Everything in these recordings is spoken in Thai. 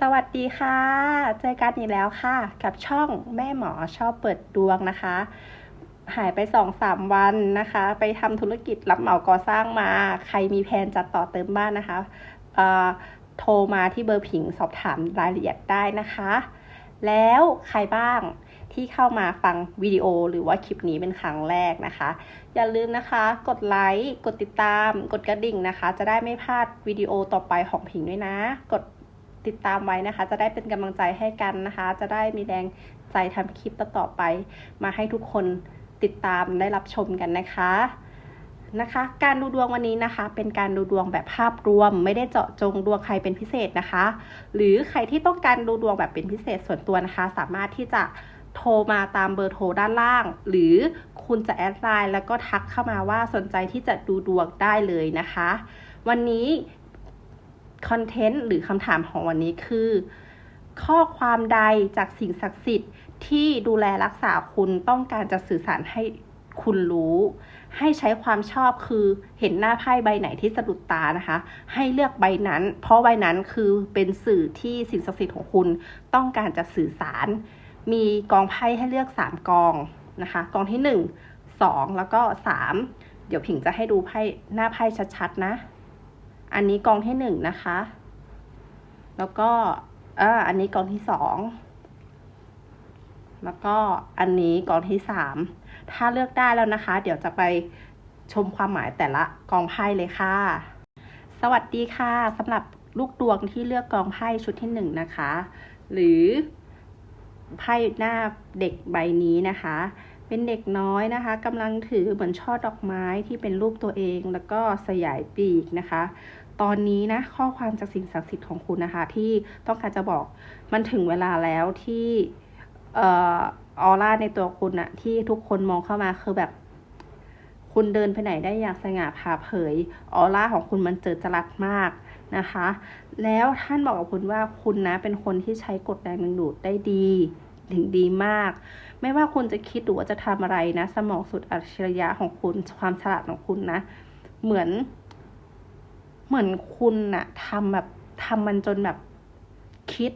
สวัสดีค่ะ เจอกันอีกแล้วค่ะ กับช่องแม่หมอชอบเปิดดวงนะคะ หายไปสองสามวันนะคะ ไปทำธุรกิจรับเหมาก่อสร้างมา ใครมีแผนจัดต่อเติมบ้านนะคะโทรมาที่เบอร์ผิงสอบถามรายละเอียดได้นะคะ แล้วใครบ้างที่เข้ามาฟังวิดีโอหรือว่าคลิปนี้เป็นครั้งแรกนะคะ อย่าลืมนะคะ กดไลค์ กดติดตาม กดกระดิ่งนะคะ จะได้ไม่พลาดวิดีโอต่อไปของผิงด้วยนะ กด ติดตามไว้นะคะ จะได้เป็นกำลังใจให้กันนะคะ จะได้มีแรงใจทำคลิปต่อๆไป มาให้ทุกคนติดตามได้รับชมกันนะคะนะคะ การดูดวงวันนี้นะคะ เป็นการดูดวงแบบภาพรวม ไม่ได้เจาะจงดวงใครเป็นพิเศษนะคะ หรือใครที่ต้องการดูดวงแบบเป็นพิเศษส่วนตัวนะคะ สามารถที่จะโทรมาตามเบอร์โทรด้านล่าง หรือคุณจะแอดไลน์แล้วก็ทักเข้ามาว่าสนใจที่จะดูดวงได้เลยนะคะ วันนี้ คอนเทนต์หรือคำถามของวันนี้คือ ข้อความใดจากสิ่งศักดิ์สิทธิ์ที่ดูแลรักษาคุณต้องการจะสื่อสารให้คุณรู้ ให้ใช้ความชอบคือเห็นหน้าไพ่ใบไหนที่สะดุดตานะคะ ให้เลือกใบนั้น เพราะใบนั้นคือเป็นสื่อที่สิ่งศักดิ์สิทธิ์ของคุณต้องการจะสื่อสาร มีกองไพ่ให้เลือก 3 กองนะคะ กองที่ 1 2 แล้วก็ 3 เดี๋ยวผิงจะให้ดูไพ่หน้าไพ่ชัดๆนะ อันนี้กองที่1นะคะ แล้วก็อ่าอันนี้กองที่2แล้วก็อันนี้กองที่3ถ้าเลือกได้แล้วนะคะ เดี๋ยวจะไปชมความหมายแต่ละกองไพ่เลยค่ะ สวัสดีค่ะสำหรับลูกดวงที่เลือกกองไพ่ชุดที่หนึ่งนะคะ หรือไพ่หน้าเด็กใบนี้นะคะ เป็นเด็กน้อยนะคะกำลังถือเหมือนช่อดอกไม้ที่เป็นรูปตัวเอง แล้วก็สยายปีกนะคะ ตอนนี้นะข้อความจากสิ่งศักดิ์สิทธิ์ของคุณนะคะ ที่ต้องการจะบอกมันถึงเวลาแล้วที่เออออร่าในตัวคุณอะที่ทุกคนมองเข้ามาคือแบบ คุณเดินไปไหนได้อย่างสง่าผ่าเผยออร่าของคุณมันเจิดจรัสมากนะคะ แล้วท่านบอกกับคุณว่าคุณนะเป็นคนที่ใช้กฎแรงดึงดูดได้ดีถึงดีมาก ไม่ว่าคุณจะคิดหรือว่าจะทำอะไรนะ สมองสุดอัจฉริยะของคุณความฉลาดของคุณนะ เหมือน เหมือนคุณน่ะทำแบบทำมันจนแบบคิด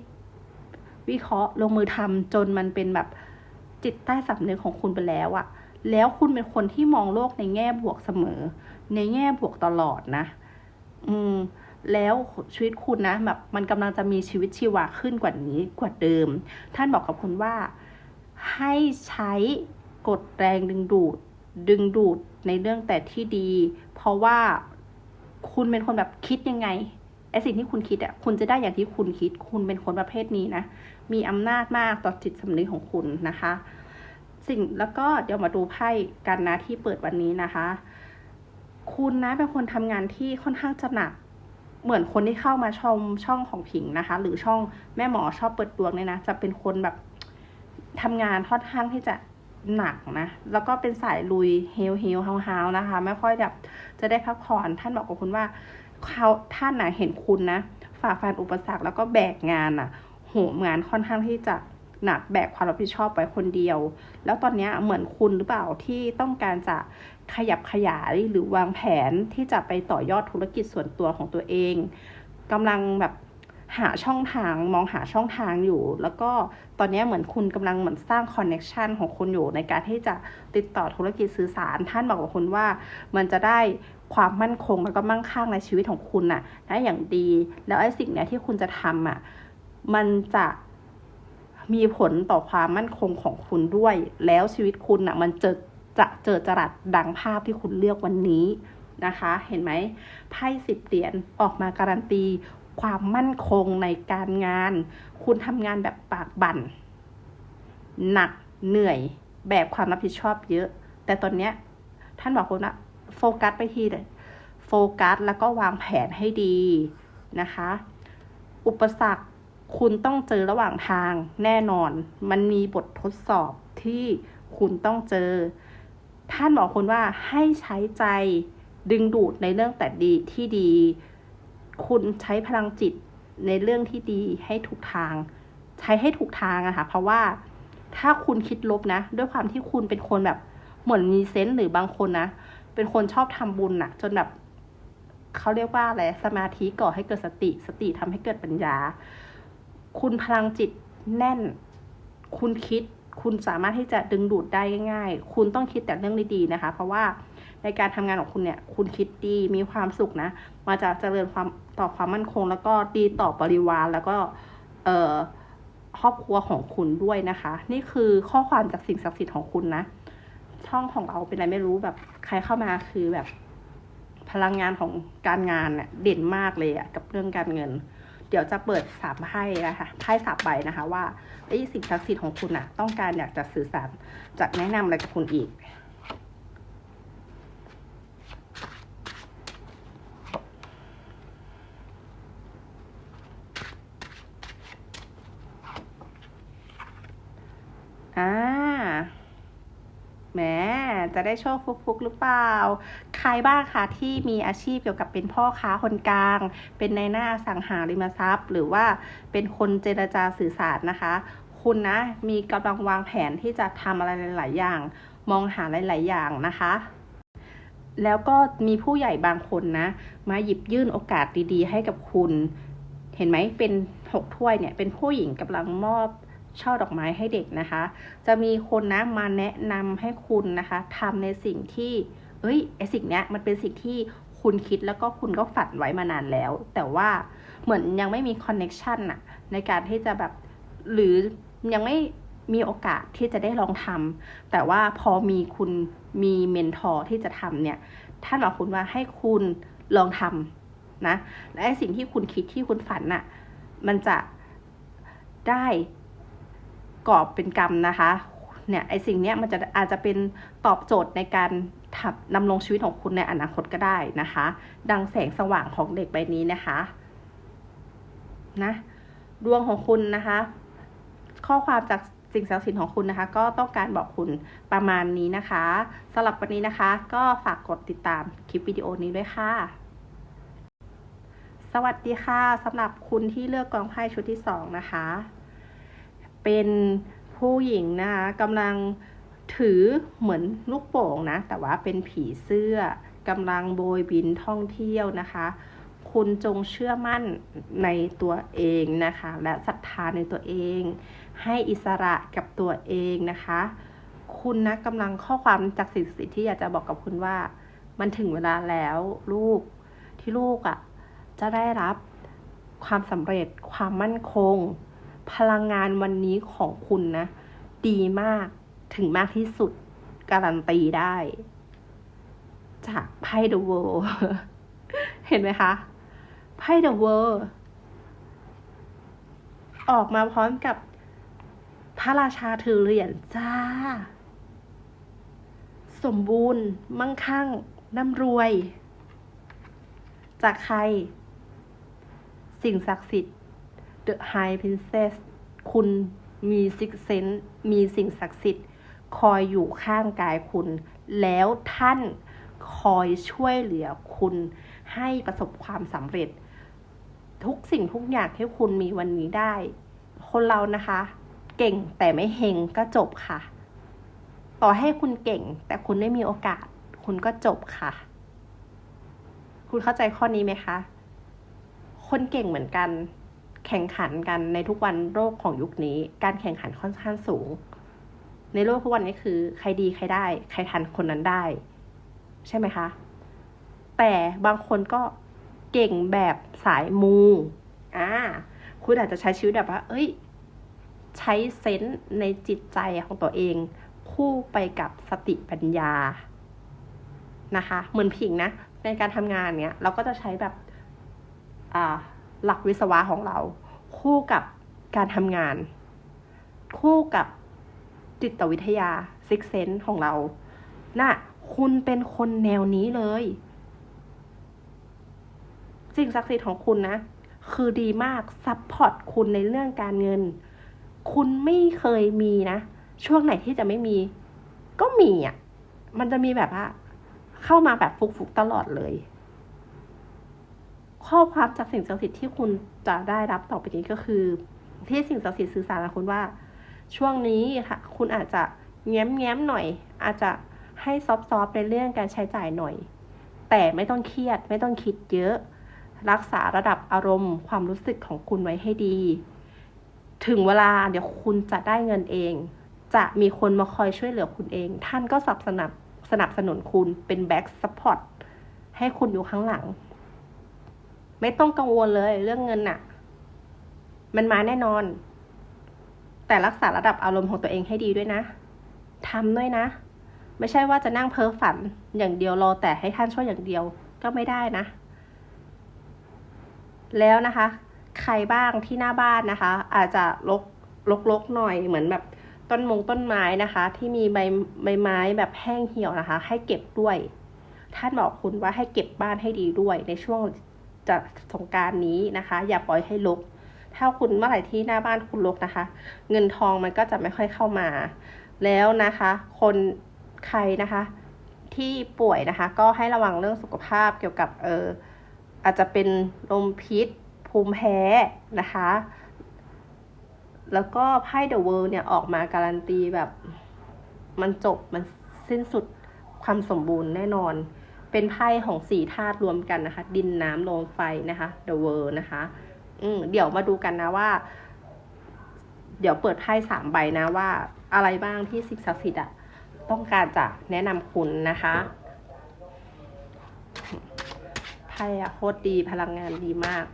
วิเคราะห์ลงมือทำจนมันเป็นแบบจิตใต้สำนึกของคุณไปแล้วอะแล้วคุณเป็นคนที่มองโลกในแง่บวกเสมอ ในแง่บวกตลอดนะ อืม แล้วชีวิตคุณนะแบบ มันกำลังจะมีชีวิตชีวาขึ้นกว่านี้กว่าเดิม ท่านบอกกับคุณว่า ให้ใช้กฎแรงดึงดูด ดึงดูดในเรื่องแต่ที่ดี เพราะว่า คุณเป็นคนแบบคิดยังไงไอสิ่งที่คุณคิดอะคุณจะได้อย่างที่คุณคิด คุณเป็นคนประเภทนี้นะ มีอำนาจมากต่อจิตสำนึกของคุณนะคะ สิ่งแล้วก็เดี๋ยวมาดูไพ่กันนะที่เปิดวันนี้นะคะ คุณนะเป็นคนทำงานที่ค่อนข้างจะหนักเหมือนคนที่เข้ามาชมช่องของผิงนะคะ หรือช่องแม่หมอชอบเปิดดวงเนี่ยนะ จะเป็นคนแบบทำงานค่อนข้างที่จะ หนักนะ แล้วก็เป็นสายลุยเฮลเฮลเฮาเฮานะคะ ไม่ค่อยแบบจะได้พักผ่อน ท่านบอกกับคุณว่าเขาท่านนะเห็นคุณนะฝ่าฟันอุปสรรคแล้วก็แบกงานอะ โหมงานค่อนข้างที่จะหนักแบกความรับผิดชอบไปคนเดียว แล้วตอนนี้เหมือนคุณหรือเปล่าที่ต้องการจะขยับขยายหรือวางแผนที่จะไปต่อยอดธุรกิจส่วนตัวของตัวเองกำลังแบบ หาช่องทางมองหาช่องทางอยู่ แล้วก็ตอนนี้เหมือนคุณกำลังเหมือนสร้างคอนเน็ชันของคุณอยู่ในการที่จะติดต่อธุรกิจสื่อสาร ท่านบอกกับคุณว่า มันจะได้ความมั่นคงแล้วก็มั่งคั่งในชีวิตของคุณน่ะได้อย่างดี แล้วไอ้สิ่งเนี้ยที่คุณจะทำอะมันจะมีผลต่อความมั่นคงของคุณด้วย แล้วชีวิตคุณน่ะมันจะจะเจอจรัสดังภาพที่คุณเลือกวันนี้นะคะ เห็นไหมไพ่สิบเหรียญออกมาการันตี ความมั่นคงในการงาน คุณทำงานแบบปากบั่น หนักเหนื่อยแบบความรับผิดชอบเยอะ แต่ตอนเนี้ยท่านบอกคุณนะโฟกัสไปที่โฟกัสแล้วก็วางแผนให้ดีนะคะ อุปสรรคคุณต้องเจอระหว่างทางแน่นอน มันมีบททดสอบที่คุณต้องเจอ ท่านบอกคุณว่าให้ใช้ใจดึงดูดในเรื่องแต่ดีที่ดี คุณใช้พลังจิตในเรื่องที่ดีให้ถูกทาง ใช้ให้ถูกทางอะค่ะเพราะว่าถ้าคุณคิดลบนะ ด้วยความที่คุณเป็นคนแบบเหมือนมีเซนส์หรือบางคนนะ เป็นคนชอบทำบุญอะจนแบบเขาเรียกว่าอะไรสมาธิก่อให้เกิดสติ สติทำให้เกิดปัญญา คุณพลังจิตแน่น คุณคิดคุณสามารถที่จะดึงดูดได้ง่าย ๆ คุณต้องคิดแต่เรื่องดีๆนะคะ เพราะว่าในการทำงานของคุณเนี่ย คุณคิดดีมีความสุขนะ มาจากเจริญความต่อความมั่นคง แล้วก็ดีต่อบริวารแล้วก็เอ่อครอบครัวของคุณด้วยนะคะ นี่คือข้อความจากสิ่งศักดิ์สิทธิ์ของคุณนะ ช่องของเราเป็นอะไรไม่รู้แบบใครเข้ามาคือแบบ พลังงานของการงานเนี่ยเด่นมากเลยอะกับเรื่องการเงิน เดี๋ยวจะเปิดสามไพ่นะคะไพ่สามใบนะคะ ว่าไอ้สิ่งศักดิ์สิทธิ์ของคุณอะต้องการอยากจะสื่อสารจะแนะนำอะไรกับคุณอีก อ่า แหมจะได้โชคฟุกๆหรือเปล่า ใครบ้างคะที่มีอาชีพเกี่ยวกับเป็นพ่อค้าคนกลาง เป็นในหน้าสังหาริมทรัพย์ หรือว่าเป็นคนเจรจาสื่อสารนะคะ คุณนะมีกำลังวางแผนที่จะทำอะไรหลาย ๆ อย่าง มองหาหลาย ๆ อย่างนะคะแล้วก็มีผู้ใหญ่บางคนนะ มาหยิบยื่นโอกาสดีๆ ให้กับคุณ เห็นไหมเป็นหกถ้วยเนี่ย เป็นผู้หญิงกำลังมอบ ช่อดอกไม้ให้เด็กนะคะ จะมีคนนะมาแนะนำให้คุณนะคะทำในสิ่งที่เอ้ยไอสิ่งเนี้ยมันเป็นสิ่งที่คุณคิดแล้วก็คุณก็ฝันไว้มานานแล้ว แต่ว่าเหมือนยังไม่มีคอนเน็ชันอะในการที่จะแบบหรือยังไม่มีโอกาสที่จะได้ลองทำแต่ว่าพอมีคุณมีเมนทอร์ที่จะทำเนี่ยท่านบอกคุณว่าให้คุณลองทำนะและสิ่งที่คุณคิดที่คุณฝันน่ะ มันจะได้ กอบเป็นกรรมนะคะเนี่ยไอสิ่งเนี้ยมันจะอาจจะเป็นตอบโจทย์ในการทับดำรงชีวิตของคุณในอนาคตก็ได้นะคะ ดังแสงสว่างของเด็กใบนี้นะคะนะดวงของคุณนะคะ ข้อความจากสิ่งศักดิ์สิทธิ์ของคุณนะคะ ก็ต้องการบอกคุณประมาณนี้นะคะสำหรับวันนี้นะคะ ก็ฝากกดติดตามคลิปวิดีโอนี้ด้วยค่ะ สวัสดีค่ะสำหรับคุณที่เลือกกองไพ่ชุดที่สองนะคะ เป็นผู้หญิงนะคะกำลังถือเหมือนลูกโป่งนะ แต่ว่าเป็นผีเสื้อกำลังโบยบินท่องเที่ยวนะคะ คุณจงเชื่อมั่นในตัวเองนะคะ และศรัทธาในตัวเอง ให้อิสระกับตัวเองนะคะ คุณนะกำลังข้อความจากสิ่งสิทธิ์ที่อยากจะบอกกับคุณว่า มันถึงเวลาแล้วลูกที่ลูกอะ่ะจะได้รับความสำเร็จความมั่นคง พลังงานวันนี้ของคุณนะ ดีมากถึงมากที่สุด การันตีได้ จากไพ่ The World เห็นไหมคะไพ่ The World ออกมาพร้อมกับพระราชาถือเหรียญจ้า สมบูรณ์ มั่งคั่งร่ำรวย จากใคร สิ่งศักดิ์สิทธิ์ The High Princess คุณมีซิกเซนมีสิ่งศักดิ์สิทธิ์ คอยอยู่ข้างกายคุณ แล้วท่านคอยช่วยเหลือคุณให้ประสบความสำเร็จ ทุกสิ่งทุกอย่างที่คุณมีวันนี้ได้ คนเรานะคะ เก่งแต่ไม่เฮงก็จบค่ะ ต่อให้คุณเก่ง แต่คุณไม่มีโอกาส คุณก็จบค่ะ คุณเข้าใจข้อนี้ไหมคะ คนเก่งเหมือนกัน แข่งขันกันในทุกวันโลกของยุคนี้ การแข่งขันค่อนข้างสูง ในโลกทุกวันนี้คือ ใครดีใครได้ ใครทันคนนั้นได้ ใช่ไหมคะ แต่บางคนก็เก่งแบบสายมูอ่าคุณอาจจะใช้ชีวิตแบบว่า เอ้ย ใช้เซนส์ในจิตใจของตัวเอง คู่ไปกับสติปัญญานะคะ เหมือนผิงนะ ในการทำงานเนี้ย เราก็จะใช้แบบ อ่า หลักวิศวะของเรา คู่กับการทำงาน คู่กับจิตวิทยาซิกเซนของเราน่ะคุณเป็นคนแนวนี้เลยสิ่งศักดิ์สิทธิ์ของคุณนะ คือดีมากซัพพอร์ตคุณในเรื่องการเงิน คุณไม่เคยมีนะ ช่วงไหนที่จะไม่มี ก็มีอะ มันจะมีแบบว่าเข้ามาแบบฟุกๆตลอดเลย ข้อความจากสิ่งศักดิ์สิทธิ์ที่คุณจะได้รับต่อไปนี้ก็คือ ที่สิ่งศักดิ์สิทธิ์สื่อสารกับคุณว่า ช่วงนี้ค่ะคุณอาจจะแง้มแง้มๆหน่อย อาจจะให้ซอฟต์ๆในเรื่องการใช้จ่ายหน่อย แต่ไม่ต้องเครียดไม่ต้องคิดเยอะ รักษาระดับอารมณ์ ความรู้สึกของคุณไว้ให้ดี ถึงเวลาเดี๋ยวคุณจะได้เงินเอง จะมีคนมาคอยช่วยเหลือคุณเอง ท่านก็สนับสนับสนับสนุนคุณเป็นแบ็กซัพพอร์ตให้คุณอยู่ข้างหลัง ไม่ต้องกังวลเลยเรื่องเงินน่ะ มันมาแน่นอน แต่รักษาระดับอารมณ์ของตัวเองให้ดีด้วยนะทำด้วยนะ ไม่ใช่ว่าจะนั่งเพ้อฝันอย่างเดียวรอแต่ให้ท่านช่วยอย่างเดียวก็ไม่ได้นะ แล้วนะคะ ใครบ้างที่หน้าบ้านนะคะ อาจจะลกลกลกหน่อยเหมือนแบบต้นมงต้นไม้นะคะ ที่มีใบใบไม้แบบแห้งเหี่ยวนะคะ ให้เก็บด้วย ท่านบอกคุณว่าให้เก็บบ้านให้ดีด้วยในช่วง จะสงการนี้นะคะ อย่าปล่อยให้รกถ้าคุณเมื่อไหร่ที่หน้าบ้านคุณรกนะคะ เงินทองมันก็จะไม่ค่อยเข้ามา แล้วนะคะ คนใครนะคะ ที่ป่วยนะคะ ก็ให้ระวังเรื่องสุขภาพเกี่ยวกับเอออาจจะเป็นลมพิษ ภูมิแพ้นะคะ แล้วก็ไพ่เดอะเวิลด์เนี่ยออกมาการันตีแบบ มันจบมันสิ้นสุดความสมบูรณ์แน่นอน เป็นไพ่ของสี่ธาตุรวมกันนะคะ ดินน้ำลมไฟนะคะเดอะเวิลด์นะคะ อืมเดี๋ยวมาดูกันนะว่า เดี๋ยวเปิดไพ่สามใบนะว่า อะไรบ้างที่สิ่งศักดิ์สิทธิ์อะต้องการจะแนะนำคุณนะคะไพ่อะโคตรดีพลังงานดีมาก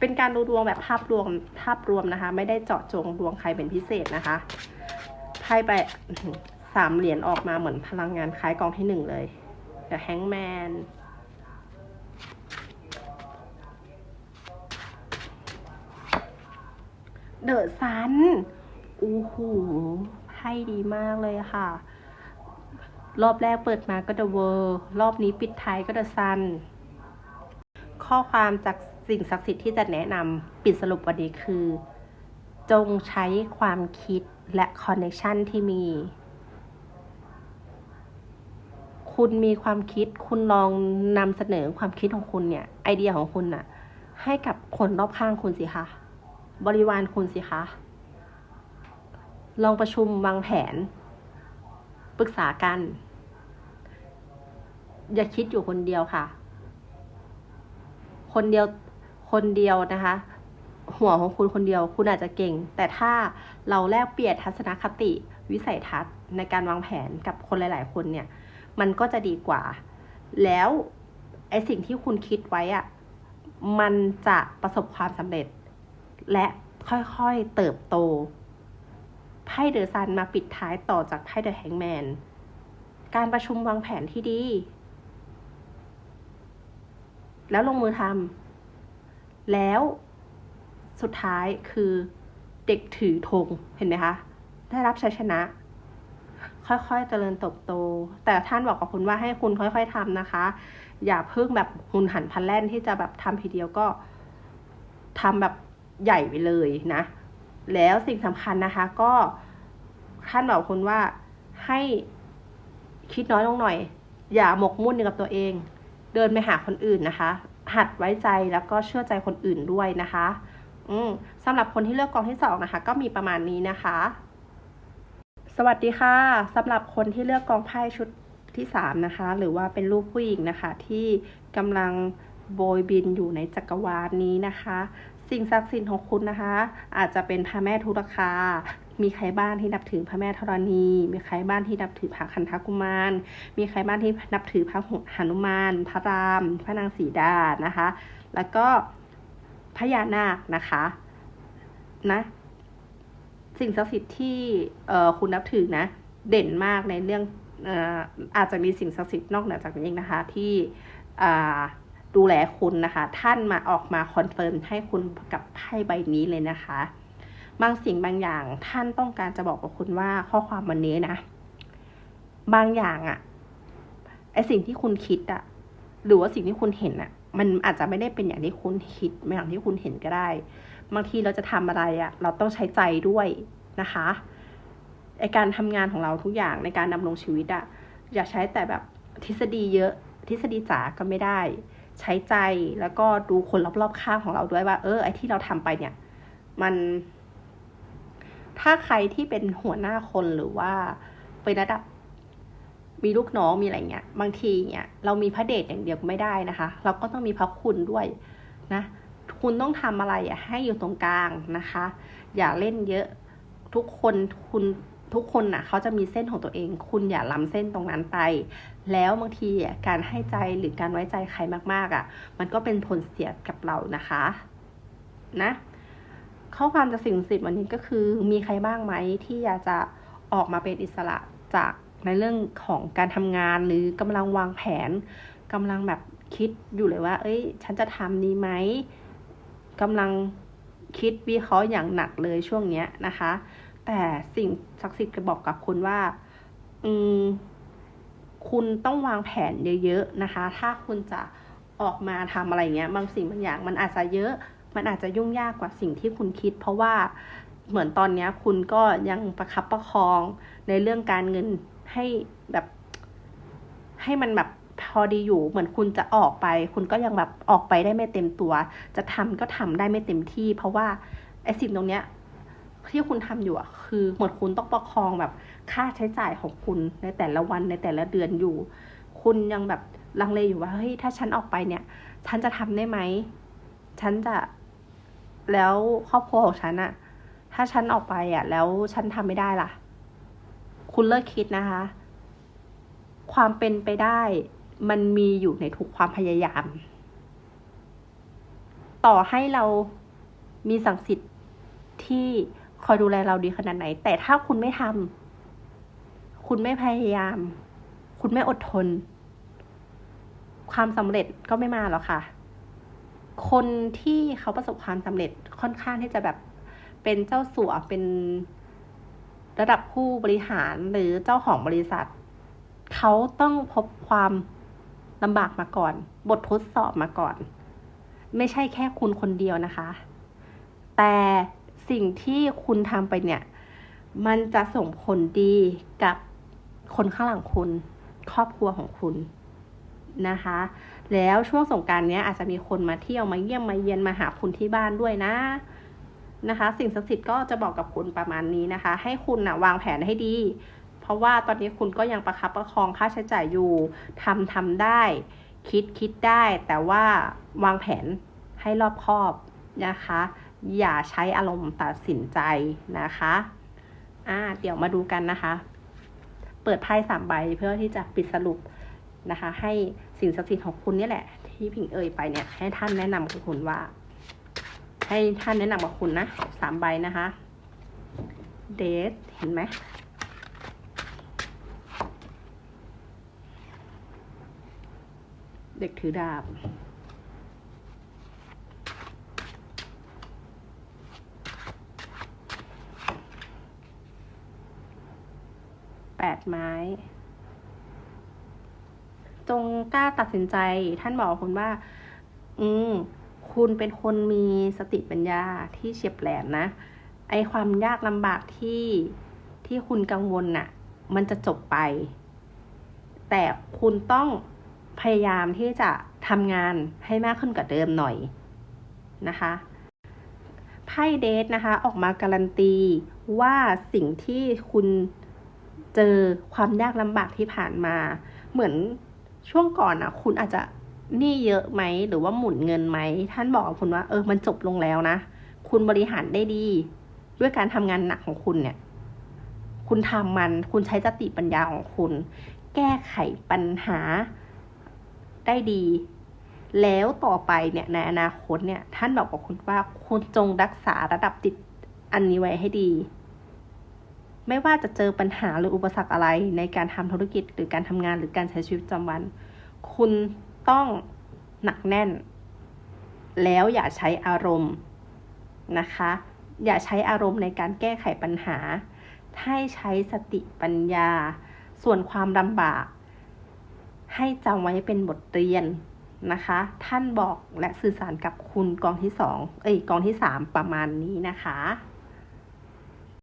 เป็นการดูดวงแบบภาพรวมภาพรวมนะคะ ไม่ได้เจาะจงดวงใครเป็นพิเศษนะคะไพ่ไปสามเหรียญออกมาเหมือนพลังงานคล้ายกองที่หนึ่งเลย The Hangman เดอะซันโอ้โหไพ่ดีมากเลยค่ะ รอบแรกเปิดมาก็ The World รอบนี้ปิดท้ายก็ The Sun ข้อความจากสิ่งศักดิ์สิทธิ์ที่จะแนะนำปิดสรุปวันนี้คือ จงใช้ความคิดและคอนเนคชันที่มี คุณมีความคิด คุณลองนำเสนอความคิดของคุณเนี่ย ไอเดียของคุณน่ะ ให้กับคนรอบข้างคุณสิคะ บริวารคุณสิคะ ลองประชุมวางแผน ปรึกษากัน อย่าคิดอยู่คนเดียวค่ะ คนเดียว คนเดียวนะคะ หัวของคุณคนเดียว คุณอาจจะเก่ง แต่ถ้าเราแลกเปลี่ยนทัศนคติ วิสัยทัศน์ในการวางแผนกับคนหลาย ๆ คนเนี่ย มันก็จะดีกว่า แล้วไอสิ่งที่คุณคิดไว้อะมันจะประสบความสำเร็จ และค่อยๆเติบโต ไพ่เดอะซันมาปิดท้ายต่อจากไพ่เดอะแฮงแมน การประชุมวางแผนที่ดี แล้วลงมือทำ แล้วสุดท้ายคือเด็กถือธงเห็นไหมคะ ได้รับชัยชนะ ค่อยๆเจริญเติบโต แต่ท่านบอกกับคุณว่าให้คุณค่อย ๆทำนะคะ อย่าเพิ่งแบบหุนหันพลันแล่นที่จะแบบทำทีเดียวก็ทำแบบใหญ่ไปเลยนะ แล้วสิ่งสำคัญนะคะ ก็ท่านบอกคุณว่าให้คิดน้อยลงหน่อย อย่าหมกมุ่นอยู่กับตัวเอง เดินไปหาคนอื่นนะคะ หัดไว้ใจแล้วก็เชื่อใจคนอื่นด้วยนะคะ อืมสำหรับคนที่เลือกกองที่สองนะคะ ก็มีประมาณนี้นะคะ สวัสดีค่ะสำหรับคนที่เลือกกองไพ่ชุดที่สามนะคะ หรือว่าเป็นรูปผู้หญิงนะคะ ที่กำลังโบยบินอยู่ในจักรวาลนี้นะคะ สิ่งศักดิ์สิทธิ์ของคุณนะคะ อาจจะเป็นพระแม่ทุรคา มีใครบ้านที่นับถือพระแม่ธรณี มีใครบ้านที่นับถือพระคันธกุมาร มีใครบ้านที่นับถือพระหนุมาน พระราม พระนางสีดานะคะ แล้วก็พญานาคนะคะนะ สิ่งศักดิ์สิทธิ์ที่คุณนับถือนะ เด่นมากในเรื่องออาจจะมีสิ่งศักดิ์สิทธิ์นอกเหนือจากนี้นะคะ ที่ดูแลคุณนะคะ ท่านมาออกมาคอนเฟิร์มให้คุณกับไพ่ใบนี้เลยนะคะ บางสิ่งบางอย่างท่านต้องการจะบอกกับคุณว่าข้อความวันนี้นะ บางอย่างอะไอสิ่งที่คุณคิดอะหรือว่าสิ่งที่คุณเห็นอะมันอาจจะไม่ได้เป็นอย่างที่คุณคิดไม่อย่างที่คุณเห็นก็ได้ บางทีเราจะทำอะไรอะเราต้องใช้ใจด้วยนะคะไอการทำงานของเราทุกอย่างในการดำรงชีวิตอะอย่าใช้แต่แบบทฤษฎีเยอะทฤษฎีจ๋าก็ไม่ได้ ใช้ใจแล้วก็ดูคนรอบๆข้างของเราด้วยว่า เออไอที่เราทำไปเนี่ย มัน ถ้าใครที่เป็นหัวหน้าคนหรือว่าเป็นระดับมีลูกน้องมีอะไรเงี้ย บางทีเนี่ยเรามีพระเดชอย่างเดียวไม่ได้นะคะ เราก็ต้องมีพระคุณด้วยนะ คุณต้องทำอะไรอะให้อยู่ตรงกลางนะคะ อย่าเล่นเยอะทุกคนคุณทุกคนน่ะเขาจะมีเส้นของตัวเอง คุณอย่าล้ำเส้นตรงนั้นไป แล้วบางทีการให้ใจหรือการไว้ใจใครมากๆอะ มันก็เป็นผลเสียกับเรานะคะ นะ ข้อความจากสิ่งศักดิ์สิทธิ์วันนี้ก็คือ มีใครบ้างไหมที่อยากจะออกมาเป็นอิสระจากในเรื่องของการทำงานหรือกำลังวางแผนกำลังแบบคิดอยู่เลยว่า เอ้ย ฉันจะทำดีไหม กำลังคิดวิเคราะห์อย่างหนักเลยช่วงเนี้ยนะคะ แต่สิ่งศักดิ์สิทธิ์จะบอกกับคุณว่า อืม คุณต้องวางแผนเยอะๆนะคะ ถ้าคุณจะออกมาทำอะไรเงี้ย บางสิ่งบางอย่างมันอาจจะเยอะ มันอาจจะยุ่งยากกว่าสิ่งที่คุณคิด เพราะว่าเหมือนตอนนี้คุณก็ยังประคับประคองในเรื่องการเงินให้แบบ ให้มันแบบ พอดีอยู่เหมือนคุณจะออกไป คุณก็ยังแบบออกไปได้ไม่เต็มตัว จะทำก็ทำได้ไม่เต็มที่ เพราะว่าไอ้สิ่งตรงเนี้ยที่คุณทำอยู่อะคือเหมือนคุณต้องประคองแบบค่าใช้จ่ายของคุณในแต่ละวันในแต่ละเดือนอยู่ คุณยังแบบลังเลอยู่ว่าเฮ้ยถ้าฉันออกไปเนี่ย ฉันจะทำได้ไหมฉันจะแล้วครอบครัวของฉันอะถ้าฉันออกไปอะแล้วฉันทำไม่ได้ล่ะ คุณเลิกคิดนะคะ ความเป็นไปได้ มันมีอยู่ในทุกความพยายาม ต่อให้เรามีสังสิทธิ์ที่คอยดูแลเราดีขนาดไหน แต่ถ้าคุณไม่ทำคุณไม่พยายาม คุณไม่อดทน ความสำเร็จก็ไม่มาหรอกค่ะ คนที่เขาประสบความสำเร็จค่อนข้างที่จะแบบเป็นเจ้าสัวเป็นระดับผู้บริหารหรือเจ้าของบริษัท เขาต้องพบความ ลำบากมาก่อน บททดสอบมาก่อน ไม่ใช่แค่คุณคนเดียวนะคะ แต่สิ่งที่คุณทำไปเนี่ย มันจะส่งผลดีกับคนข้างหลังคุณ ครอบครัวของคุณนะคะ แล้วช่วงสงกรารเนี้ยอาจจะมีคนมาเที่ยวมาเยี่ยมมาเยียนมาหาคุณที่บ้านด้วยนะนะคะ สิ่งศักดิ์สิทธิ์ก็จะบอกกับคุณประมาณนี้นะคะ ให้คุณนะวางแผนให้ดี ราะว่าตอนนี้คุณก็ยังประคับประคองค่าใช้จ่ายอยู่ทำทำได้ คิดคิดได้ แต่ว่าวางแผนให้รอบคอบนะคะ อย่าใช้อารมณ์ตัดสินใจนะคะอ่าเดี๋ยวมาดูกันนะคะ เปิดไพ่สามใบเพื่อที่จะปิดสรุปนะคะ ให้สิ่งศักดิ์สิทธิ์ของคุณนี่แหละ ที่พิงเอ่ยไปเนี่ย ให้ท่านแนะนำกับคุณว่า ให้ท่านแนะนำกับคุณนะสามใบนะคะเดทเห็นไหม เด็กถือดาบแปดไม้ จงกล้าตัดสินใจท่านบอกคุณว่า อืมคุณเป็นคนมีสติปัญญาที่เฉียบแหลมนะ ไอความยากลำบากที่ที่คุณกังวลน่ะ มันจะจบไป แต่คุณต้อง พยายามที่จะทำงานให้มากขึ้นกว่าเดิมหน่อยนะคะไพ่เดทนะคะ ออกมาการันตีว่าสิ่งที่คุณเจอความยากลำบากที่ผ่านมา เหมือนช่วงก่อนนะคุณอาจจะหนี้เยอะไหมหรือว่าหมุนเงินไหม ท่านบอกกับคุณว่าเออมันจบลงแล้วนะ คุณบริหารได้ดี ด้วยการทำงานหนักของคุณเนี่ย คุณทำมันคุณใช้สติปัญญาของคุณ แก้ไขปัญหา ได้ดี แล้วต่อไปเนี่ยในอนาคตเนี่ย ท่านบอกกับคุณว่าคุณจงรักษาระดับจิตอันนี้ไว้ให้ดี ไม่ว่าจะเจอปัญหาหรืออุปสรรคอะไรในการทำธุรกิจหรือการทำงานหรือการใช้ชีวิตประจำวัน คุณต้องหนักแน่น แล้วอย่าใช้อารมณ์นะคะ อย่าใช้อารมณ์ในการแก้ไขปัญหา ให้ใช้สติปัญญา ส่วนความลำบาก ให้จำไว้เป็นบทเรียนนะคะ ท่านบอกและสื่อสารกับคุณกองที่สองเอ้ยกองที่สามประมาณนี้นะคะ